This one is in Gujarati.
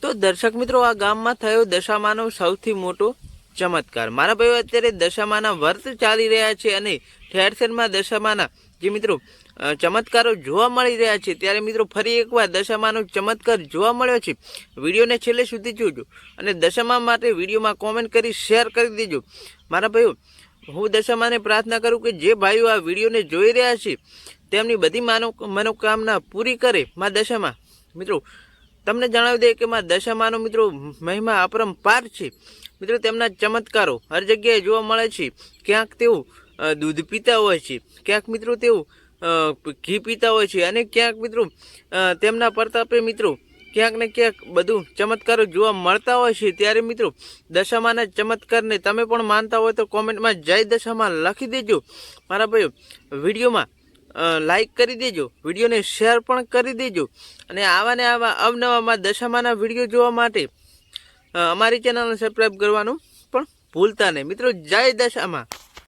તો દર્શક મિત્રો, આ ગામમાં થયો દશામાનો સૌથી મોટો ચમત્કાર. મારા ભાઈઓ, અત્યારે દશામાના વર્ત ચાલી રહ્યા છે અને ઠેર દશામાના જે મિત્રો ચમત્કારો જોવા મળી રહ્યા છે, ત્યારે મિત્રો ફરી એકવાર દશામાનો ચમત્કાર જોવા મળ્યો છે. વિડીયોને છેલ્લે સુધી જોજો અને દશામા માટે વિડીયોમાં કોમેન્ટ કરી શેર કરી દેજો. મારા ભાઈઓ, હું દશામાને પ્રાર્થના કરું કે જે ભાઈઓ આ વિડીયોને જોઈ રહ્યા છે, તેમની બધી માનો, મનોકામના પૂરી કરે. મા દશામાં, મિત્રો તમને જણાવી દઈએ કે માં દશામાનો મિત્રો મહિમા અપરંપાર છે. મિત્રો, તેમના ચમત્કારો. હર જગ્યાએ જોવા મળે છે. ક્યાંક તેઓ દૂધ પીતા હોય છે. ક્યાંક મિત્રો તેઓ ઘી પીતા હોય છે. અને ક્યાંક મિત્રો તેમના પ્રતાપે મિત્રો, ક્યાંક ને ક્યાંક બધું ચમત્કારો જોવા મળતા હોય છે. ત્યારે મિત્રો, દશામાના ચમત્કારને તમે પણ માનતા હોય તો કોમેન્ટમાં જય દશામાં લખી દેજો. મારા ભાઈઓ, વિડીયોમાં લાઈક કરી દેજો, વિડીયોને શેર પણ કરી દેજો અને આવા ને આવા અવનવામાં દશામાના વીડિયો જોવા માટે અમારી ચેનલને સબસ્ક્રાઈબ કરવાનું પણ ભૂલતા નહીં. મિત્રો, જય દશામાં.